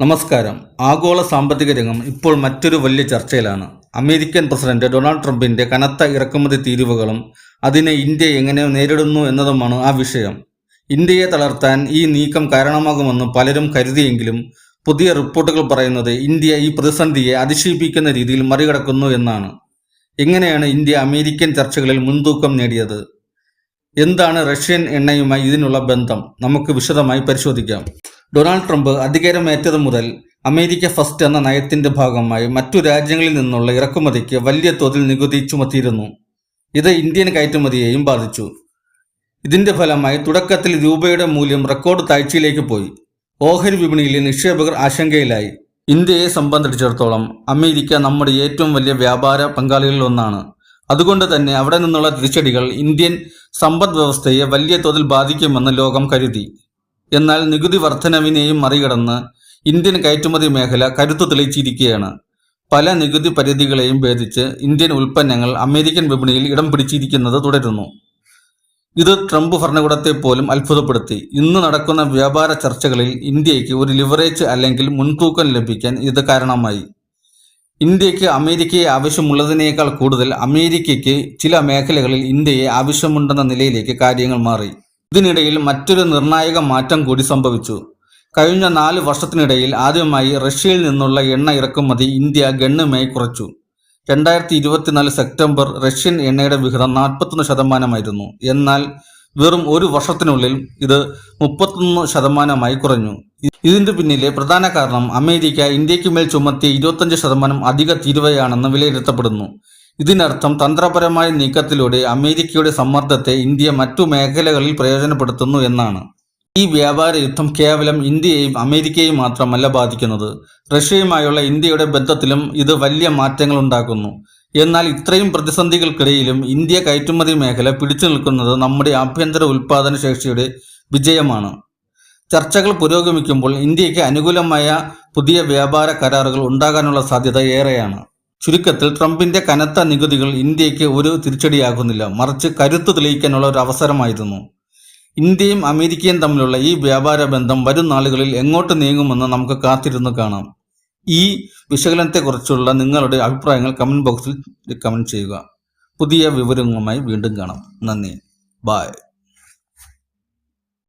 നമസ്കാരം. ആഗോള സാമ്പത്തിക രംഗം ഇപ്പോൾ മറ്റൊരു വലിയ ചർച്ചയിലാണ്. അമേരിക്കൻ പ്രസിഡന്റ് ഡൊണാൾഡ് ട്രംപിന്റെ കനത്ത ഇറക്കുമതി തീരുവകളും അതിനെ ഇന്ത്യ എങ്ങനെ നേരിടുന്നു എന്നതുമാണ് ആ വിഷയം. ഇന്ത്യയെ തളർത്താൻ ഈ നീക്കം കാരണമാകുമെന്ന് പലരും കരുതിയെങ്കിലും പുതിയ റിപ്പോർട്ടുകൾ പറയുന്നത് ഇന്ത്യ ഈ പ്രതിസന്ധിയെ അതിശയിപ്പിക്കുന്ന രീതിയിൽ മറികടക്കുന്നു എന്നാണ്. എങ്ങനെയാണ് ഇന്ത്യ അമേരിക്കൻ ചർച്ചകളിൽ മുൻതൂക്കം നേടിയത്? എന്താണ് റഷ്യൻ എണ്ണയുമായി ഇതിനുള്ള ബന്ധം? നമുക്ക് വിശദമായി പരിശോധിക്കാം. ഡൊണാൾഡ് ട്രംപ് അധികാരമേറ്റത് മുതൽ അമേരിക്ക ഫസ്റ്റ് എന്ന നയത്തിന്റെ ഭാഗമായി മറ്റു രാജ്യങ്ങളിൽ നിന്നുള്ള ഇറക്കുമതിക്ക് വലിയ തോതിൽ നികുതി ചുമത്തിയിരുന്നു. ഇത് ഇന്ത്യൻ കയറ്റുമതിയെയും ബാധിച്ചു. ഇതിന്റെ ഫലമായി തുടക്കത്തിൽ രൂപയുടെ മൂല്യം റെക്കോർഡ് താഴ്ചയിലേക്ക് പോയി. ഓഹരി വിപണിയിലെ നിക്ഷേപകർ ആശങ്കയിലായി. ഇന്ത്യയെ സംബന്ധിച്ചിടത്തോളം അമേരിക്ക നമ്മുടെ ഏറ്റവും വലിയ വ്യാപാര പങ്കാളികളിൽ ഒന്നാണ്. അതുകൊണ്ട് തന്നെ അവിടെ നിന്നുള്ള തിരിച്ചടികൾ ഇന്ത്യൻ സമ്പദ് വ്യവസ്ഥയെ വലിയ തോതിൽ ബാധിക്കുമെന്ന് ലോകം കരുതി. എന്നാൽ നികുതി വർധനവിനെയും മറികടന്ന് ഇന്ത്യൻ കയറ്റുമതി മേഖല കരുത്തു തെളിയിച്ചിരിക്കുകയാണ്. പല നികുതി പരിധികളെയും ഭേദിച്ച് ഇന്ത്യൻ ഉൽപ്പന്നങ്ങൾ അമേരിക്കൻ വിപണിയിൽ ഇടം പിടിച്ചിരിക്കുന്നത് തുടരുന്നു. ഇത് ട്രംപ് ഭരണകൂടത്തെ പോലും അത്ഭുതപ്പെടുത്തി. ഇന്ന് നടക്കുന്ന വ്യാപാര ചർച്ചകളിൽ ഇന്ത്യയ്ക്ക് ഒരു ലിവറേജ് അല്ലെങ്കിൽ മുൻതൂക്കം ലഭിക്കാൻ ഇത് കാരണമായി. ഇന്ത്യയ്ക്ക് അമേരിക്കയെ ആവശ്യമുള്ളതിനേക്കാൾ കൂടുതൽ അമേരിക്കയ്ക്ക് ചില മേഖലകളിൽ ഇന്ത്യയെ ആവശ്യമുണ്ടെന്ന നിലയിലേക്ക് കാര്യങ്ങൾ മാറി. ഇതിനിടയിൽ മറ്റൊരു നിർണായക മാറ്റം കൂടി സംഭവിച്ചു. കഴിഞ്ഞ നാല് വർഷത്തിനിടയിൽ ആദ്യമായി റഷ്യയിൽ നിന്നുള്ള എണ്ണ ഇറക്കുമതി ഇന്ത്യ ഗണ്യമായി കുറച്ചു. രണ്ടായിരത്തി ഇരുപത്തിനാല് സെപ്റ്റംബർ റഷ്യൻ എണ്ണയുടെ വിഹിതം നാൽപ്പത്തൊന്ന് ശതമാനമായിരുന്നു. എന്നാൽ വെറും ഒരു വർഷത്തിനുള്ളിൽ ഇത് മുപ്പത്തൊന്ന് ശതമാനമായി കുറഞ്ഞു. ഇതിന്റെ പിന്നിലെ പ്രധാന കാരണം അമേരിക്ക ഇന്ത്യയ്ക്ക് മേൽ ചുമത്തിയ ഇരുപത്തഞ്ച് ശതമാനം അധിക തീരുവയാണെന്ന് വിലയിരുത്തപ്പെടുന്നു. ഇതിനർത്ഥം തന്ത്രപരമായ നീക്കത്തിലൂടെ അമേരിക്കയുടെ സമ്മർദ്ദത്തെ ഇന്ത്യ മറ്റു മേഖലകളിൽ പ്രയോജനപ്പെടുത്തുന്നു എന്നാണ്. ഈ വ്യാപാര യുദ്ധം കേവലം ഇന്ത്യയെയും അമേരിക്കയെയും മാത്രമല്ല ബാധിക്കുന്നത്. റഷ്യയുമായുള്ള ഇന്ത്യയുടെ ബന്ധത്തിലും ഇത് വലിയ മാറ്റങ്ങൾ ഉണ്ടാക്കുന്നു. എന്നാൽ ഇത്രയും പ്രതിസന്ധികൾക്കിടയിലും ഇന്ത്യ കയറ്റുമതി മേഖല പിടിച്ചു നിൽക്കുന്നത് നമ്മുടെ ആഭ്യന്തര ഉൽപാദന ശേഷിയുടെ വിജയമാണ്. ചർച്ചകൾ പുരോഗമിക്കുമ്പോൾ ഇന്ത്യയ്ക്ക് അനുകൂലമായ പുതിയ വ്യാപാര കരാറുകൾ ഉണ്ടാകാനുള്ള സാധ്യത ഏറെയാണ്. ചുരുക്കത്തിൽ ട്രംപിന്റെ കനത്ത നികുതികൾ ഇന്ത്യയ്ക്ക് ഒരു തിരിച്ചടിയാകുന്നില്ല. മറിച്ച് കരുത്തു തെളിയിക്കാനുള്ള ഒരു അവസരമായിരുന്നു. ഇന്ത്യയും അമേരിക്കയും തമ്മിലുള്ള ഈ വ്യാപാര ബന്ധം വരും നാളുകളിൽ എങ്ങോട്ട് നീങ്ങുമെന്ന് നമുക്ക് കാത്തിരുന്ന് കാണാം. ഈ വിശകലനത്തെക്കുറിച്ചുള്ള നിങ്ങളുടെ അഭിപ്രായങ്ങൾ കമന്റ് ബോക്സിൽ കമന്റ് ചെയ്യുക. പുതിയ വിവരങ്ങളുമായി വീണ്ടും കാണാം. നന്ദി. ബായ്